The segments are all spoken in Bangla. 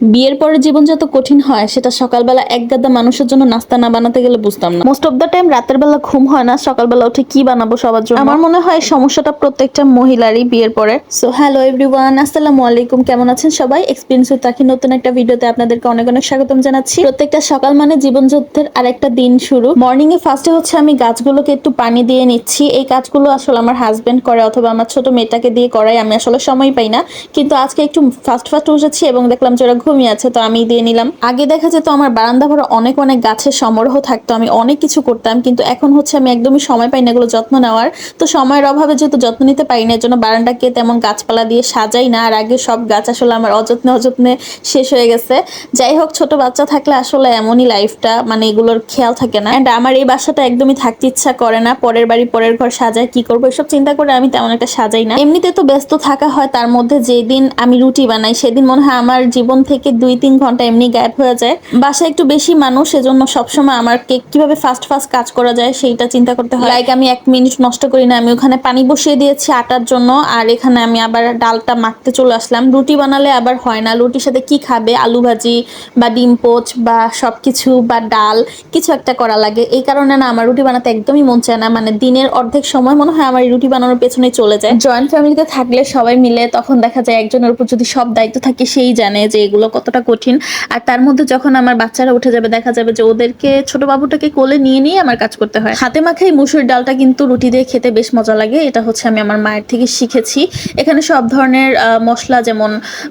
বিয়ের পরে জীবন যত কঠিন হয় সেটা সকালবেলা এক গাদা মানুষের জন্য নাস্তা না বানাতে গেলে বুঝতাম না। মোস্ট অফ দ্য টাইম রাতের বেলা ঘুম হয় না সকালবেলা উঠে কি বানাবো সবার জন্য? আমার মনে হয় সমস্যাটা প্রত্যেকটা মহিলারই বিয়ের পরে। সো হ্যালো এভরিওয়ান আসসালামু আলাইকুম কেমন আছেন সবাই? এক্সপিরিয়েন্স উইথ তাকি নতুন একটা ভিডিওতে আপনাদেরকে অনেক অনেক স্বাগতম জানাচ্ছি। প্রত্যেকটা সকাল মানে জীবন যুদ্ধের আরেকটা দিন শুরু। মর্নিং এ ফার্স্টে হচ্ছে আমি গাছগুলোকে একটু পানি দিয়ে নিচ্ছি। এই কাজগুলো আসলে আমার হাজবেন্ড করে অথবা আমার ছোট মেয়েটাকে দিয়ে করাই। আমি আসলে সময় পাই না। কিন্তু আজকে একটু ফাস্ট ফাস্ট উঠেছি এবং দেখলাম যে ওরা ঘুমিয়ে আছে, তো আমি দিয়ে নিলাম। আগে দেখা যেত আমার বারান্দা ভরা অনেক অনেক গাছের সমারোহ থাকতো, আমি অনেক কিছু করতাম, কিন্তু এখন হচ্ছে আমি একদমই সময় পাই না এগুলো যত্ন নেওয়ার। তো সময়ের অভাবে যেহেতু যত্ন নিতে পারি না জন্য বারান্দাকে তেমন গাছপালা দিয়ে সাজাই না, আর আগে সব গাছ আসলে আমার অযত্নে অযত্নে শেষ হয়ে গেছে। যাই হোক, ছোট বাচ্চা থাকলে আসলে এমনই লাইফটা মানে এগুলোর খেয়াল থাকে না। অ্যান্ড আমার এই বাসাটা একদমই থাকতে ইচ্ছা করে না, পরের বাড়ি, পরের ঘর সাজায় কি করব, এসব চিন্তা করে আমি তেমন একটা সাজাই না। এমনিতে তো ব্যস্ত থাকা হয়, তার মধ্যে যেদিন আমি রুটি বানাই, সেদিন মনে হয় আমার জীবন থেকে দুই, তিন ঘণ্টা এমনি গায়েব হয়ে যায়। বাসায় একটু বেশি মানুষ সেজন্য সবসময় আমার কেক কীভাবে ফাস্ট ফাস্ট কাজ করা যায় সেইটা চিন্তা করতে হয়। লাইক আমি এক মিনিট নষ্ট করি না, আমি ওখানে পানি বসিয়ে দিয়েছি আটার জন্য, আর এখানে আমি আবার ডালটা মাখতে চলে আসলাম। রুটি বানালে আবার হয় না, রুটির সাথে কি খাবে? আলু ভাজি বা ডিম পোচ বা সব কিছু বা ডাল, কিছু একটা করা লাগে। এই কারণে না আমার রুটি বানাতে একদমই মন চায় না। মানে দিনের অর্ধেক সময় মনে হয় আমার রুটি বানানোর পেছনে চলে যায়। জয়েন্ট ফ্যামিলিতে থাকলে সবাই মিলে তখন দেখা যায় একজনের উপর যদি সব দায়িত্ব থাকে, সেই জানে যে এগুলো কতটা কঠিন। আর তার মধ্যে যখন আমার বাচ্চারা উঠে যাবে, দেখা যাবে যে ওদেরকে ছোট বাবুটাকে কোলে নিয়ে নিয়ে আমার কাজ করতে হয়। হাতে মাখাই মুসুর ডালটা কিন্তু রুটি দিয়ে খেতে বেশ মজা লাগে। এটা হচ্ছে আমি আমার মায়ের থেকে শিখেছি। এখানে সব ধরনের মশলা যেমন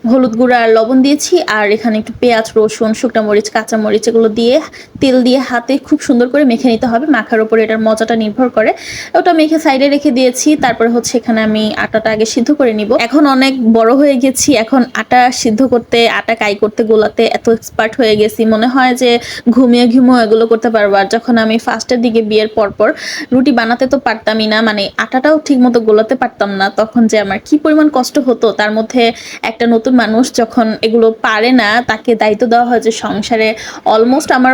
হলুদ গুঁড়া আর লবণ দিয়েছি, আর এখানে একটু পেঁয়াজ, রসুন, শুকনো মরিচ, কাঁচা মরিচ এগুলো দিয়ে তেল দিয়ে হাতে খুব সুন্দর করে মেখে নিতে হবে। মাখার উপর এটার মজাটা নির্ভর করে। ওটা মেখে সাইডে রেখে দিয়েছি। তারপরে হচ্ছে এখানে আমি আটাটা আগে সিদ্ধ করে নিব। এখন অনেক বড় হয়ে গেছি। এখন আটা সিদ্ধ করতে আটা কাই করতে গোলাতে এত এক্সপার্ট হয়ে গেছি। মনে হয় যে ঘুমিয়ে ঘুমিয়ে এগুলো করতে পারব। আর যখন আমি ফার্স্টের দিকে বিয়ের পরপর রুটি বানাতে তো পারতামই না মানে আটাটাও ঠিক মতো গোলাতে পারতাম না, তখন যে আমার কি পরিমাণ কষ্ট হতো, তার মধ্যে একটা নতুন মানুষ যখন এগুলো পারে না, তাকে দায়িত্ব দেওয়া হয় যে সংসারে অলমোস্ট আমার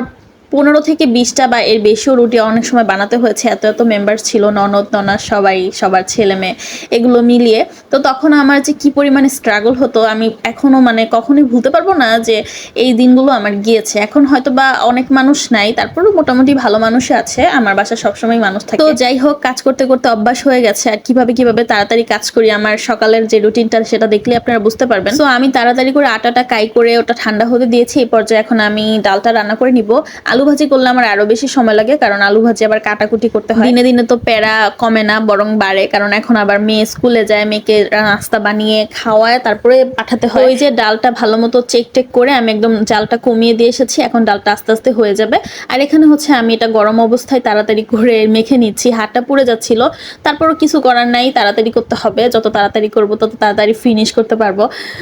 পনেরো থেকে বিশটা বা এর বেশিও রুটি অনেক সময় বানাতে হয়েছে, এত এত মেম্বার ছিল, ননদ, ননার সবাই, সবার ছেলে মেয়ে, এগুলো মিলিয়ে। তো তখন আমার যে কি পরিমাণে স্ট্রাগল হতো, আমি এখনও মানে কখনোই ভুলতে পারব না যে এই দিনগুলো আমার গিয়েছে। এখন হয়তো বা অনেক মানুষ নাই, তারপরেও মোটামুটি ভালো মানুষই আছে, আমার বাসায় সবসময় মানুষ থাকে। তো যাই হোক, কাজ করতে করতে অভ্যাস হয়ে গেছে, আর কীভাবে কীভাবে তাড়াতাড়ি কাজ করি, আমার সকালের যে রুটিনটা সেটা দেখলে আপনারা বুঝতে পারবেন। তো আমি তাড়াতাড়ি করে আটাটা কাই করে, ওটা ঠান্ডা হতে দিয়েছি, এই পর্যায়ে এখন আমি ডালটা রান্না করে নিব। আলু ভাজি করলে আমার আরও বেশি সময় লাগে কারণ আলু ভাজি আবার কাটাকুটি করতে হয়। দিনে দিনে তো প্যারা কমে না বরং বাড়ে কারণ এখন আবার মেয়ে স্কুলে যায় মেয়েকে নাস্তা বানিয়ে খাওয়ায় তারপরে পাঠাতে হয়। ওই যে ডালটা ভালো মতো চেক টেক করে আমি একদম জালটা কমিয়ে দিয়ে এসেছি এখন ডালটা আস্তে আস্তে হয়ে যাবে। আর এখানে হচ্ছে আমি এটা গরম অবস্থায় তাড়াতাড়ি করে মেখে নিচ্ছি হাতটা পুড়ে যাচ্ছিল তারপরও কিছু করার নাই তাড়াতাড়ি করতে হবে যত তাড়াতাড়ি করব তত তাড়াতাড়ি ফিনিশ করতে পারব।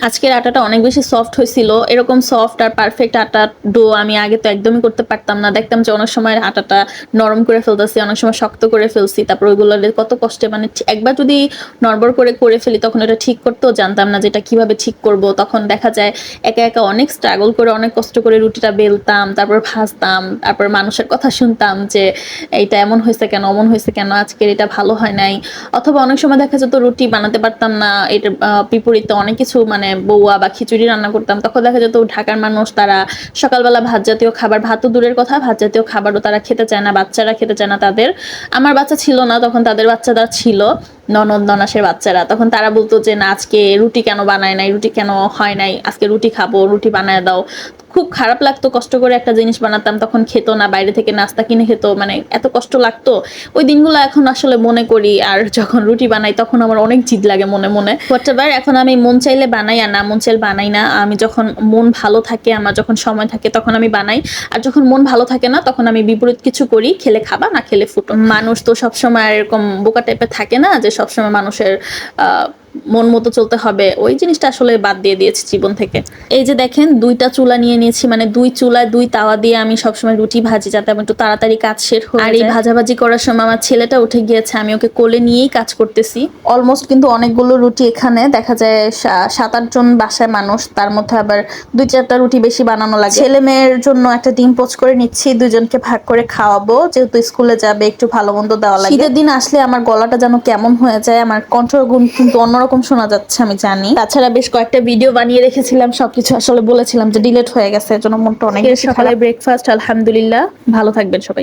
আজকের আটাটা অনেক বেশি সফট হয়েছিল এরকম সফট আর পারফেক্ট আটা ডো আমি আগে তো একদমই করতে পারতাম না। দেখতাম যে অনেক সময় আটাটা নরম করে ফেলতেছি অনেক সময় শক্ত করে ফেলছি তারপর ওইগুলো কত কষ্টে মানে একবার যদি নড়বড় করে করে ফেলি তখন এটা ঠিক করতেও জানতাম না যেটা কীভাবে ঠিক করব। তখন দেখা যায় একা একা অনেক স্ট্রাগল করে অনেক কষ্ট করে রুটিটা বেলতাম তারপর ভাজতাম তারপর মানুষের কথা শুনতাম যে এইটা এমন হয়েছে কেন অমন হয়েছে কেন আজকের এটা ভালো হয় নাই। অথবা অনেক সময় দেখা যেত রুটি বানাতে পারতাম না আহ, বিপরীতে অনেক কিছু মানে বউয়া বা খিচুড়ি রান্না করতাম তখন দেখা যেত ঢাকার মানুষ তারা সকালবেলা ভাত জাতীয় খাবার ভাত দূরের কথা, ভাত জাতীয় খাবারও তারা খেতে চায় না, বাচ্চারা খেতে চায় না তাদের। আমার বাচ্চা ছিল না, তখন তাদের বাচ্চারা ছিল, ননদ, ননাসের বাচ্চারা। তখন তারা বলতো যে, না, আজকে রুটি কেন বানায় নাই? রুটি কেন হয় নাই? আজকে রুটি খাব, রুটি বানায় দাও। খুব খারাপ লাগতো, কষ্ট করে একটা জিনিস বানাতাম, তখন খেত না, বাইরে থেকে নাস্তা কিনে খেত মানে এত কষ্ট লাগতো। ওই দিনগুলো এখন আসলে মনে করি, আর যখন রুটি বানাই, তখন আমার অনেক জিদ লাগে মনে মনে। হোয়াটএভার, এখন আমি মন চাইলে বানাই, আর না মন চাইলে বানাই না। আমি যখন মন ভালো থাকে, আমার যখন সময় থাকে, তখন আমি বানাই। আর যখন মন ভালো থাকে না, তখন আমি বিপরীত কিছু করি, খেলে খাবা না খেলে ফুটো। মানুষ তো সবসময় এরকম বোকা টাইপের থাকে না, যে সবসময় মানুষের মন মতো চলতে হবে। ওই জিনিসটা আসলে বাদ দিয়ে দিয়েছি জীবন থেকে। এই যে দেখেন দুইটা চুলা নিয়ে নিয়েছি মানে দুই চুলায় দুই তাওয়া দিয়ে আমি সবসময় রুটি ভাজি যাতে আমি একটু তাড়াতাড়ি কাজ শেষ হয় আর এই ভাজাভাজি করার সময় আমার ছেলেটা উঠে গিয়েছে আমি ওকে কোলে নিয়েই কাজ করতেছি। অলমোস্ট কিন্তু অনেকগুলো রুটি এখানে দেখা যায় সাত আট জন বাসায় মানুষ তার মধ্যে আবার দুই চারটা রুটি বেশি বানানো লাগে। ছেলে মেয়ের জন্য একটা ডিম পোচ করে নিচ্ছি দুজনকে ভাগ করে খাওয়াবো যেহেতু স্কুলে যাবে একটু ভালো মন্দ দেওয়া লাগে। শীতের দিন আসলে আমার গলাটা যেন কেমন হয়ে যায় আমার কণ্ঠগুণ কিন্তু অন্য অন্যরকম শোনা যাচ্ছে আমি জানি। তাছাড়া বেশ কয়েকটা ভিডিও বানিয়ে রেখেছিলাম সবকিছু আসলে বলেছিলাম যে ডিলেট হয়ে গেছে এজন্য জন্য মনটা অনেক সকালে ব্রেকফাস্ট আলহামদুলিল্লাহ। ভালো থাকবেন সবাই।